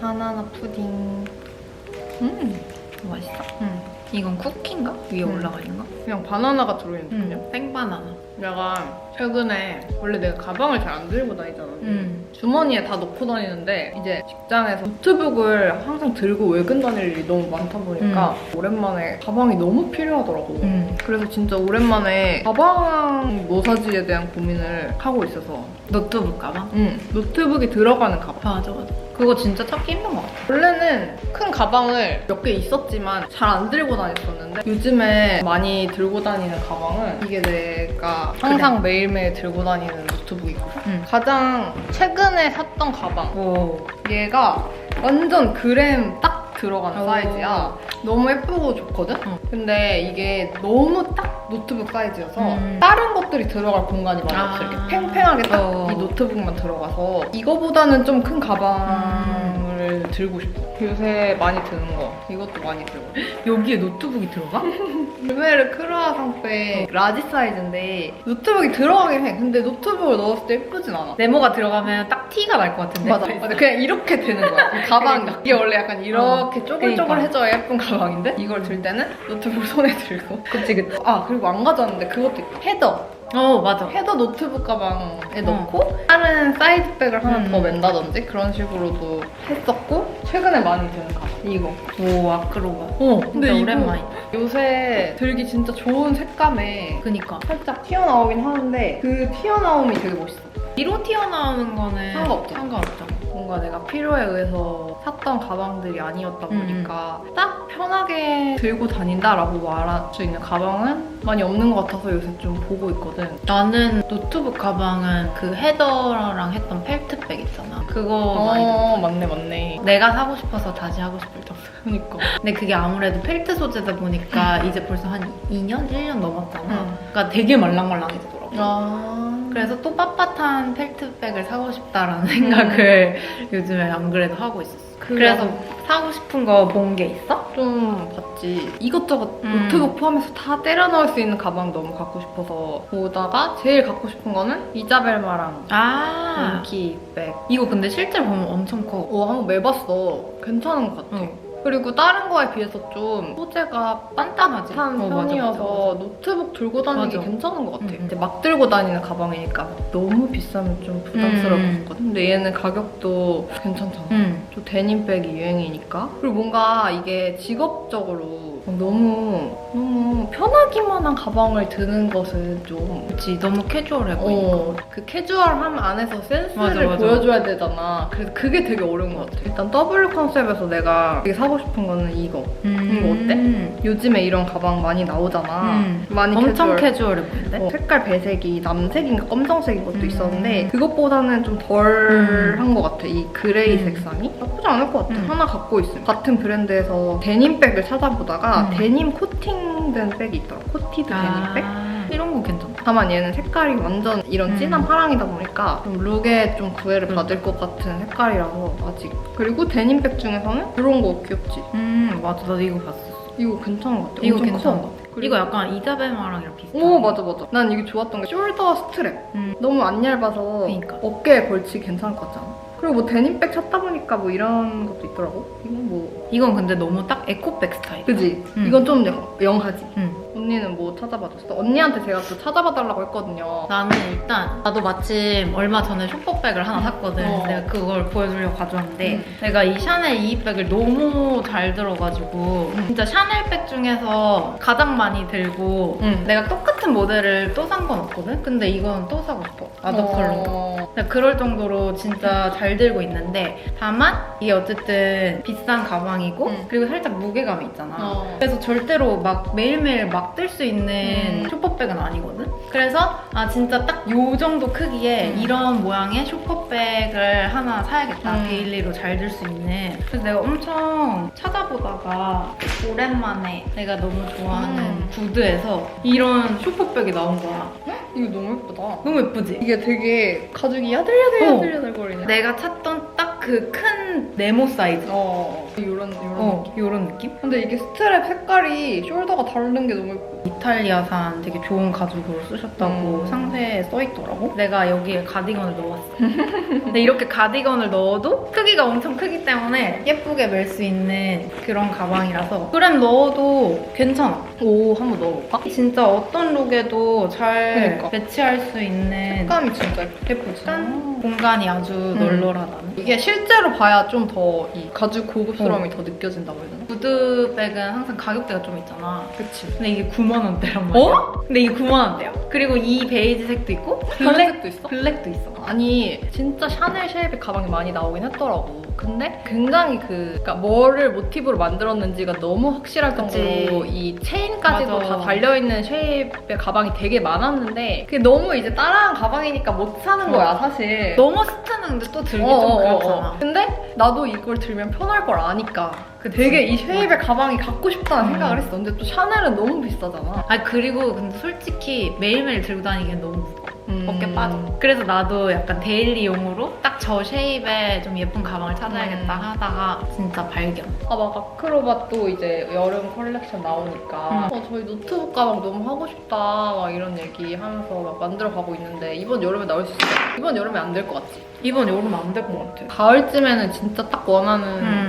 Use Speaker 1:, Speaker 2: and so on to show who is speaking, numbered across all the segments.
Speaker 1: 바나나 푸딩. 음,
Speaker 2: 맛있어?
Speaker 1: 음.
Speaker 2: 이건 쿠키인가? 위에
Speaker 1: 음.
Speaker 2: 올라가 있는 거?
Speaker 1: 그냥 바나나가 들어있는 푸딩.
Speaker 2: 응. 생바나나.
Speaker 1: 내가 최근에 원래 내가 가방을 잘 안 들고 다니잖아.
Speaker 2: 응.
Speaker 1: 주머니에 다 넣고 다니는데 이제 직장에서 노트북을 항상 들고 외근 다닐 일이 너무 많다 보니까 오랜만에 가방이 너무 필요하더라고.
Speaker 2: 응.
Speaker 1: 그래서 진짜 오랜만에 가방 뭐 사지에 대한 고민을 하고 있어서
Speaker 2: 노트북 가방?
Speaker 1: 응, 노트북이 들어가는 가방.
Speaker 2: 맞아, 맞아. 그거 진짜 찾기 힘든 것 같아.
Speaker 1: 원래는 큰 가방을 몇 개 있었지만 잘 안 들고 다녔었는데 요즘에 많이 들고 다니는 가방은 이게 내가 항상 매일매일 들고 다니는 노트북이거든.
Speaker 2: 응.
Speaker 1: 가장 최근에 샀던 가방
Speaker 2: 오.
Speaker 1: 얘가 완전 그램 딱 들어가는
Speaker 2: 오.
Speaker 1: 사이즈야. 너무 예쁘고 좋거든?
Speaker 2: 어.
Speaker 1: 근데 이게 너무 딱 노트북 사이즈여서
Speaker 2: 음.
Speaker 1: 다른 것들이 들어갈 공간이 많이
Speaker 2: 아.
Speaker 1: 없어. 이렇게 팽팽하게 딱
Speaker 2: 어.
Speaker 1: 이 노트북만 들어가서 이거보다는 좀 큰 가방을 들고 싶어. 요새 많이 드는 거. 이것도 많이 들고.
Speaker 2: 여기에 노트북이 들어가?
Speaker 1: 르메르 크루아상페 라지 사이즈인데 노트북이 들어가긴 해. 근데 노트북을 넣었을 때 예쁘진 않아.
Speaker 2: 네모가 들어가면 딱 티가 날 것 같은데.
Speaker 1: 맞아. 맞아. 그냥 이렇게 되는 거야. 이 가방이.
Speaker 2: 그러니까.
Speaker 1: 이게 원래 약간 이렇게
Speaker 2: 어,
Speaker 1: 쪼글쪼글해져야 예쁜 가방인데 이걸 들 때는 노트북 손에 들고.
Speaker 2: 그치, 그치.
Speaker 1: 아 그리고 안 가져왔는데 그것도 있다. 헤더.
Speaker 2: 어, 맞아.
Speaker 1: 헤더 노트북 가방에 넣고 다른 사이드백을 하나
Speaker 2: 음.
Speaker 1: 더 맨다든지 그런 식으로도 했었고 최근에 많이 드는 가방. 이거.
Speaker 2: 오, 아크로바.
Speaker 1: 어.
Speaker 2: 근데 오랜만이다.
Speaker 1: 요새 들기 진짜 좋은 색감에
Speaker 2: 그니까.
Speaker 1: 살짝 튀어나오긴 하는데 그 튀어나옴이 되게 멋있어.
Speaker 2: 뒤로 튀어나오는 거는
Speaker 1: 상관없죠.
Speaker 2: 상관없잖아.
Speaker 1: 뭔가 내가 필요에 의해서 샀던 가방들이 아니었다 보니까 딱 편하게 들고 다닌다라고 말할 수 있는 가방은 많이 없는 것 같아서 요새 좀 보고 있거든.
Speaker 2: 나는 노트북 가방은 그 헤더랑 했던 펠트백 있잖아. 그거 많이 들었어.
Speaker 1: 어, 맞네, 맞네.
Speaker 2: 내가 사고 싶어서 다시 하고 싶을 정도.
Speaker 1: 그니까.
Speaker 2: 근데 그게 아무래도 펠트 소재다 보니까 이제 벌써 한 2년? 1년 넘었잖아.
Speaker 1: 응.
Speaker 2: 그러니까 되게 말랑말랑해지더라고.
Speaker 1: 아.
Speaker 2: 그래서 또 빳빳한 펠트백을 사고 싶다라는 생각을 요즘에 안 그래도 하고 있었어. 그래서 사고 싶은 거 본 게 있어?
Speaker 1: 좀 봤지. 이것저것
Speaker 2: 음.
Speaker 1: 노트북 포함해서 다 때려 넣을 수 있는 가방 너무 갖고 싶어서 보다가 제일 갖고 싶은 거는 이자벨마랑
Speaker 2: 아.
Speaker 1: 인기백.
Speaker 2: 이거 근데 실제로 보면 엄청 커.
Speaker 1: 어, 한번 매봤어. 괜찮은 것 같아.
Speaker 2: 응.
Speaker 1: 그리고 다른 거에 비해서 좀 소재가
Speaker 2: 단단하지?
Speaker 1: 한
Speaker 2: 어,
Speaker 1: 편이어서
Speaker 2: 맞아, 맞아.
Speaker 1: 노트북 들고 다니기
Speaker 2: 맞아.
Speaker 1: 괜찮은 것 같아.
Speaker 2: 응, 응.
Speaker 1: 근데 막 들고 다니는 가방이니까 너무 비싸면 좀 부담스러울
Speaker 2: 음.
Speaker 1: 근데 얘는 가격도 괜찮잖아.
Speaker 2: 응.
Speaker 1: 또 데님백이 유행이니까. 그리고 뭔가 이게 직업적으로 너무 너무 편하기만 한 가방을 드는 것은 좀
Speaker 2: 그치, 너무 캐주얼해 보이니까.
Speaker 1: 어, 그 캐주얼함 안에서 센스를
Speaker 2: 맞아, 맞아.
Speaker 1: 보여줘야 되잖아. 그래서 그게 되게 어려운 것 같아. 일단 W 컨셉에서 내가 되게 사고 싶은 거는 이거. 이거 어때? 요즘에 이런 가방 많이 나오잖아.
Speaker 2: 음.
Speaker 1: 많이
Speaker 2: 엄청
Speaker 1: 캐주얼.
Speaker 2: 캐주얼 해 보이는데?
Speaker 1: 어, 색깔 배색이 남색인가 검정색인 것도
Speaker 2: 음.
Speaker 1: 있었는데 그것보다는 좀 덜한
Speaker 2: 음.
Speaker 1: 것 같아 이 그레이
Speaker 2: 음.
Speaker 1: 색상이 나쁘지 않을 것 같아
Speaker 2: 음.
Speaker 1: 하나 갖고 있으면 같은 브랜드에서 데님백을 찾아보다가
Speaker 2: 음.
Speaker 1: 데님 코팅된 백이 있더라 코티드 데님백
Speaker 2: 아, 이런 거 괜찮다.
Speaker 1: 다만 얘는 색깔이 완전 이런
Speaker 2: 음.
Speaker 1: 진한 파랑이다 보니까 좀 룩에 좀 구애를 받을 것 같은 색깔이라서 아직 그리고 데님 백 중에서는 이런 거 귀엽지
Speaker 2: 음, 맞아. 나도 이거 봤었어.
Speaker 1: 이거 괜찮은 것 같아
Speaker 2: 이거 괜찮은
Speaker 1: 커.
Speaker 2: 것 같아.
Speaker 1: 그리고-
Speaker 2: 이거 약간 이자벨마랑이랑 비슷해.
Speaker 1: 오 맞아 맞아 난 이게 좋았던 게 숄더 스트랩
Speaker 2: 음.
Speaker 1: 너무 안 얇아서
Speaker 2: 그러니까.
Speaker 1: 어깨에 걸치기 괜찮을 것 같잖아 그리고 뭐 데님백 찾다 보니까 뭐 이런 것도 있더라고 이건 뭐
Speaker 2: 이건 근데 너무 딱 에코백 스타일.
Speaker 1: 그지?
Speaker 2: 음.
Speaker 1: 이건 좀 영- 영하지
Speaker 2: 응.
Speaker 1: 언니는 뭐 찾아봐줬어? 언니한테 제가 또 찾아봐달라고 했거든요
Speaker 2: 나는 일단 나도 마침 얼마 전에 쇼퍼백을 하나 샀거든.
Speaker 1: 어.
Speaker 2: 내가 그걸 보여주려고 가져왔는데
Speaker 1: 음.
Speaker 2: 내가 이 샤넬 이백을 너무 잘 들어가지고
Speaker 1: 음.
Speaker 2: 진짜 샤넬백 중에서 가장 많이 들고
Speaker 1: 응
Speaker 2: 내가 똑같은 모델을 또 산 건 없거든. 근데 이건 또 사고 싶어. 아더컬러.
Speaker 1: 어...
Speaker 2: 그럴 정도로 진짜 잘 들고 있는데 다만 이게 어쨌든 비싼 가방이고
Speaker 1: 음.
Speaker 2: 그리고 살짝 무게감이 있잖아.
Speaker 1: 어.
Speaker 2: 그래서 절대로 막 매일매일 막들수 있는
Speaker 1: 음.
Speaker 2: 쇼퍼백은 아니거든. 그래서 아 진짜 딱 요 정도 크기에
Speaker 1: 음.
Speaker 2: 이런 모양의 쇼퍼백을 하나 사야겠다.
Speaker 1: 음.
Speaker 2: 데일리로 잘 들 수 있는. 그래서 내가 엄청 찾아보다가 오랜만에 내가 너무 좋아하는
Speaker 1: 음.
Speaker 2: 구드에서 이런 쇼퍼백이 나온 거야.
Speaker 1: 이거 너무 예쁘다
Speaker 2: 너무 예쁘지?
Speaker 1: 이게 되게 가죽이 야들야들
Speaker 2: 어.
Speaker 1: 야들야들 거리네
Speaker 2: 내가 찾던 딱 그 큰 네모 사이즈.
Speaker 1: 어. 이런
Speaker 2: 어,
Speaker 1: 느낌.
Speaker 2: 이런 느낌?
Speaker 1: 근데 이게 스트랩 색깔이 숄더가 다른 게 너무 예뻐.
Speaker 2: 이탈리아산 되게 좋은 가죽으로 쓰셨다고
Speaker 1: 음.
Speaker 2: 상세에 써있더라고. 내가 여기에 가디건을 넣었어. 근데 이렇게 가디건을 넣어도 크기가 엄청 크기 때문에 예쁘게 멜 수 있는 그런 가방이라서 그램 넣어도 괜찮아.
Speaker 1: 오 한번 넣어볼까?
Speaker 2: 진짜 어떤 룩에도 잘
Speaker 1: 그러니까.
Speaker 2: 매치할 수 있는
Speaker 1: 색감이 진짜 예쁘지.
Speaker 2: 짠 공간이 아주 널널하다는.
Speaker 1: 이게 실제로 봐야 좀 더 이 가죽 고급스러움이 더 느껴진다고 해야 되나?
Speaker 2: 구두백은 항상 가격대가 좀 있잖아.
Speaker 1: 그치.
Speaker 2: 근데 이게 9만 원대란 말이야.
Speaker 1: 어?
Speaker 2: 근데 이게 9만 원대야. 그리고 이 베이지색도 있고
Speaker 1: 블랙도 있어?
Speaker 2: 블랙도 있어.
Speaker 1: 아니 진짜 샤넬 쉐입의 가방이 많이 나오긴 했더라고. 근데 굉장히 그 그러니까 뭐를 모티브로 만들었는지가 너무 확실할. 정도로 이 체인까지도
Speaker 2: 맞아.
Speaker 1: 다 달려 있는 쉐입의 가방이 되게 많았는데 그게 너무 이제 따라한 가방이니까 못 사는 거야 사실.
Speaker 2: 너무 스타는 근데 또 들기
Speaker 1: 어,
Speaker 2: 좀
Speaker 1: 어, 어,
Speaker 2: 그렇잖아.
Speaker 1: 어. 근데 나도 이걸 들면 편할 걸 아니까 그 되게 이 쉐입의 가방이 갖고 싶다는
Speaker 2: 음.
Speaker 1: 생각을 했어. 근데 또 샤넬은 너무 비싸잖아.
Speaker 2: 아 그리고 근데 솔직히 매일매일 들고 다니기엔 너무 무거워.
Speaker 1: 음.
Speaker 2: 어깨 빠져. 그래서 나도 약간 데일리용으로 딱 저 쉐입의 좀 예쁜 가방을 찾아야겠다
Speaker 1: 음.
Speaker 2: 하다가 진짜 발견.
Speaker 1: 아, 막 아크로바도 이제 여름 컬렉션 나오니까
Speaker 2: 음.
Speaker 1: 어, 저희 노트북 가방 너무 하고 싶다 막 이런 얘기 하면서 막 만들어 가고 있는데 이번 여름에 나올 수 있어. 이번 여름에 안 될 것 같지?
Speaker 2: 이번 여름 안 될 것 같아.
Speaker 1: 가을쯤에는 진짜 딱 원하는
Speaker 2: 음.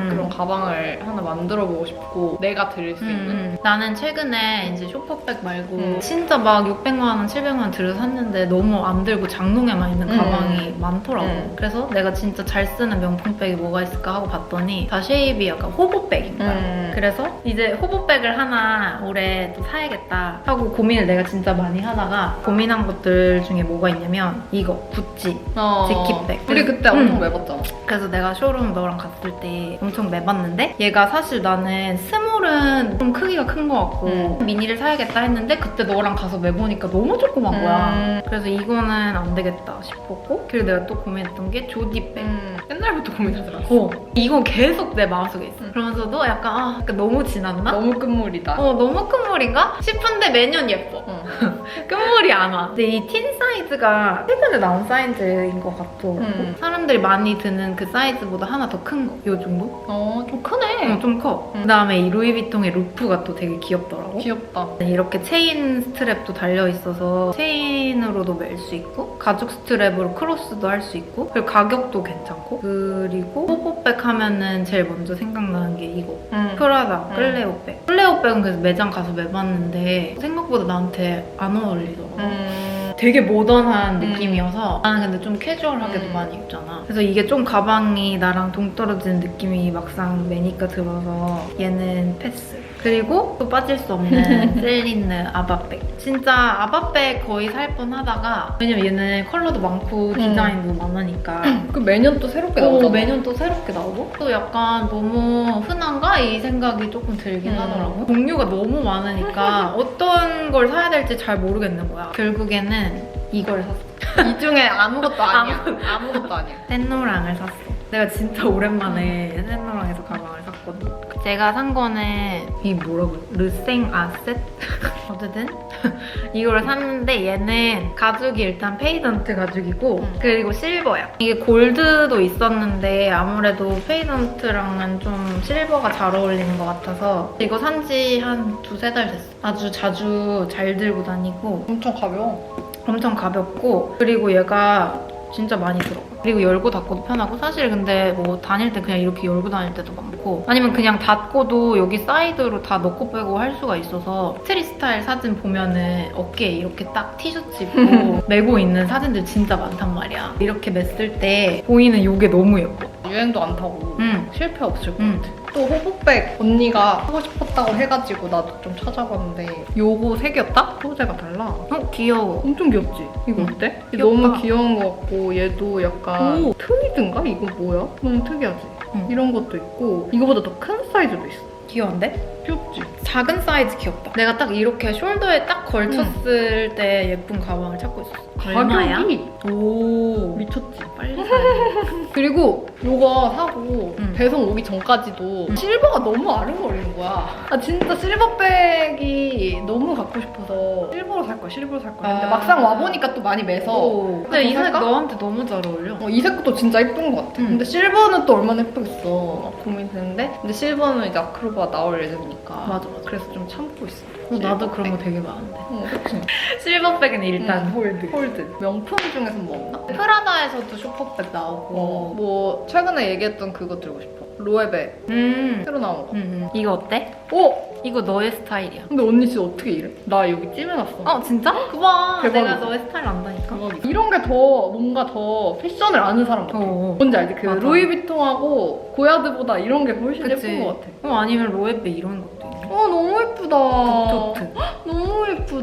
Speaker 1: 가방을 하나 만들어 보고 싶고 내가 들일 수 있는
Speaker 2: 음, 나는 최근에 이제 쇼퍼백 말고
Speaker 1: 음.
Speaker 2: 진짜 막 600만 원, 700만 원 들여 샀는데 너무 안 들고 장롱에만 있는
Speaker 1: 음.
Speaker 2: 가방이 많더라고.
Speaker 1: 음.
Speaker 2: 그래서 내가 진짜 잘 쓰는 명품백이 뭐가 있을까 하고 봤더니 다 쉐입이 약간 호보백인 거야.
Speaker 1: 음.
Speaker 2: 그래서 이제 호보백을 하나 올해 또 사야겠다 하고 고민을 내가 진짜 많이 하다가 고민한 것들 중에 뭐가 있냐면 이거 구찌
Speaker 1: 어.
Speaker 2: 재킷백.
Speaker 1: 우리 그때 엄청
Speaker 2: 음.
Speaker 1: 매봤잖아.
Speaker 2: 그래서 내가 쇼룸 너랑 갔을 때 엄청 매봤 는데 얘가 사실 나는 스몰은 좀 크기가 큰 것 같고
Speaker 1: 음.
Speaker 2: 미니를 사야겠다 했는데 그때 너랑 가서 매보니까 너무 조그만 거야
Speaker 1: 음.
Speaker 2: 그래서 이거는 안 되겠다 싶었고 그리고 내가 또 고민했던 게 조디백
Speaker 1: 음. 옛날부터 고민하더라.
Speaker 2: 어, 이건 계속 내 마음속에 있어
Speaker 1: 음.
Speaker 2: 그러면서도 약간 아 약간 너무 지났나?
Speaker 1: 너무 끝물이다.
Speaker 2: 어 너무 큰 물인가? 싶은데 매년 예뻐
Speaker 1: 어.
Speaker 2: 끝물이 안 와. 근데 이 틴사 이즈가 최근에 나온 사이즈인 것 같더라고.
Speaker 1: 음.
Speaker 2: 사람들이 많이 드는 그 사이즈보다 하나 더 큰 거. 요 정도?
Speaker 1: 어, 좀 크네.
Speaker 2: 어, 좀 커.
Speaker 1: 음.
Speaker 2: 그 다음에 이 루이비통의 루프가 또 되게 귀엽더라고.
Speaker 1: 귀엽다.
Speaker 2: 이렇게 체인 스트랩도 달려있어서 체인으로도 멜 수 있고 가죽 스트랩으로 크로스도 할 수 있고 그리고 가격도 괜찮고 그리고 호보백 하면은 제일 먼저 생각나는 게 이거
Speaker 1: 음.
Speaker 2: 프라다
Speaker 1: 음.
Speaker 2: 클레오백 클레오백은 그래서 매장 가서 매봤는데 생각보다 나한테 안 어울리더라고
Speaker 1: 음.
Speaker 2: 되게 모던한
Speaker 1: 음.
Speaker 2: 느낌이어서 나는 근데 좀 캐주얼하게도
Speaker 1: 음.
Speaker 2: 많이 입잖아 그래서 이게 좀 가방이 나랑 동떨어지는 느낌이 막상 매니까 들어서 얘는 패스 그리고 또 빠질 수 없는 셀린느 아바백. 진짜 아바백 거의 살 뻔하다가 왜냐면 얘는 컬러도 많고 디자인도 많으니까.
Speaker 1: 그 매년 또 새롭게
Speaker 2: 오,
Speaker 1: 나오잖아.
Speaker 2: 매년 또 새롭게 나오고? 또 약간 너무 흔한가? 이 생각이 조금 들긴
Speaker 1: 음.
Speaker 2: 하더라고. 종류가 너무 많으니까 어떤 걸 사야 될지 잘 모르겠는 거야. 결국에는 이걸 샀어.
Speaker 1: 이 중에 아무것도 아니야. 아무것도 아니야.
Speaker 2: 샌노랑을 샀어. 내가 진짜 오랜만에 샌노랑에서 가방을 샀거든 제가 산 거는 이 뭐라고 르생 아셋? 어쨌든 이거를 샀는데 얘는 가죽이 일단 페이던트 가죽이고
Speaker 1: 음.
Speaker 2: 그리고 실버야 이게 골드도 있었는데 아무래도 페이던트랑은 좀 실버가 잘 어울리는 것 같아서 이거 산 지 한 두세 달 됐어 아주 자주 잘 들고 다니고
Speaker 1: 엄청 가벼워.
Speaker 2: 엄청 가볍고 그리고 얘가 진짜 많이 들어가. 그리고 열고 닫고도 편하고 사실 근데 뭐 다닐 때 그냥 이렇게 열고 다닐 때도 많고 아니면 그냥 닫고도 여기 사이드로 다 넣고 빼고 할 수가 있어서 스트릿 스타일 사진 보면은 어깨에 이렇게 딱 티셔츠 입고 메고 있는 사진들 진짜 많단 말이야. 이렇게 맸을 때 보이는 이게 너무 예뻐.
Speaker 1: 유행도 안 타고
Speaker 2: 응.
Speaker 1: 실패 없을 것
Speaker 2: 응.
Speaker 1: 같아. 또 호복백 언니가 하고 싶었다고 해가지고 나도 좀 찾아봤는데 요거 색이었다? 소재가 달라.
Speaker 2: 어 귀여워.
Speaker 1: 엄청 귀엽지? 이거
Speaker 2: 응.
Speaker 1: 어때? 너무 귀여운 것 같고 얘도 약간
Speaker 2: 오.
Speaker 1: 트위드인가? 이거 뭐야? 너무 특이하지?
Speaker 2: 응.
Speaker 1: 이런 것도 있고 이거보다 더 큰 사이즈도 있어.
Speaker 2: 귀여운데?
Speaker 1: 귀엽지?
Speaker 2: 작은 사이즈 귀엽다. 내가 딱 이렇게 숄더에 딱 걸쳤을 때 예쁜 가방을 찾고 있었어. 얼마야?
Speaker 1: 가격이
Speaker 2: 오.
Speaker 1: 미쳤지.
Speaker 2: 빨리.
Speaker 1: 그리고 이거 사고
Speaker 2: 음.
Speaker 1: 배송 오기 전까지도 실버가 너무 아른거리는 거야. 아 진짜 실버백이 너무 갖고 싶어서 실버로 살 거야, 실버로 살 거야. 근데
Speaker 2: 아.
Speaker 1: 막상 와 보니까 또 많이 매서.
Speaker 2: 오. 근데 이더색
Speaker 1: 살까?
Speaker 2: 너한테 너무 잘 어울려.
Speaker 1: 어, 이 색도 진짜 예쁜 것 같아.
Speaker 2: 음.
Speaker 1: 근데 실버는 또 얼마나 예쁘겠어. 막 고민되는데. 근데 실버는 이제 아크로바 나올 예정이 니까.
Speaker 2: 맞아, 맞아.
Speaker 1: 그래서 좀 참고 있어.
Speaker 2: 어, 나도 그런 거 되게 많은데.
Speaker 1: 어, 그치.
Speaker 2: 실버백은 일단
Speaker 1: 음.
Speaker 2: 홀드.
Speaker 1: 홀드. 명품 중에서 뭐 없나?
Speaker 2: 프라다에서도 슈퍼백 나오고.
Speaker 1: 어, 뭐 최근에 얘기했던 그거 들고 싶어. 로에베
Speaker 2: 음.
Speaker 1: 새로 나온 거.
Speaker 2: 음, 음. 이거 어때?
Speaker 1: 오!
Speaker 2: 이거 너의 스타일이야.
Speaker 1: 근데 언니 진짜 어떻게 이래? 나 여기 찜해놨어.
Speaker 2: 어 진짜? 그봐.
Speaker 1: 대박이다.
Speaker 2: 내가 너의 스타일 안다니까.
Speaker 1: 대박이다. 이런 게 더 뭔가 더 패션을 아는 사람 같아.
Speaker 2: 어.
Speaker 1: 뭔지 알지? 그
Speaker 2: 맞아.
Speaker 1: 루이비통하고 고야드보다 이런 게 훨씬
Speaker 2: 그치.
Speaker 1: 예쁜 것 같아.
Speaker 2: 어 아니면 로에베 이런 것도 있네.
Speaker 1: 어 너무 예쁘다.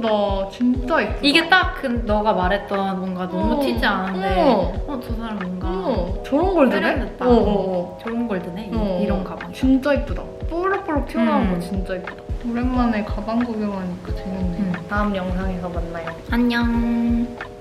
Speaker 1: 예쁘다. 진짜 예쁘다.
Speaker 2: 이게 딱 그 너가 말했던 뭔가 너무
Speaker 1: 어.
Speaker 2: 튀지 않은데
Speaker 1: 어.
Speaker 2: 어저 사람 뭔가
Speaker 1: 어, 저런 걸 드네?
Speaker 2: 세련됐다.
Speaker 1: 어, 어, 어.
Speaker 2: 저런 걸 드네 이-
Speaker 1: 어.
Speaker 2: 이런 가방.
Speaker 1: 진짜 예쁘다. 뽀록뽀록 튀어나온
Speaker 2: 음.
Speaker 1: 거 진짜 예쁘다. 오랜만에 가방 구경하니까 재밌네.
Speaker 2: 음.
Speaker 1: 다음 영상에서 만나요.
Speaker 2: 안녕.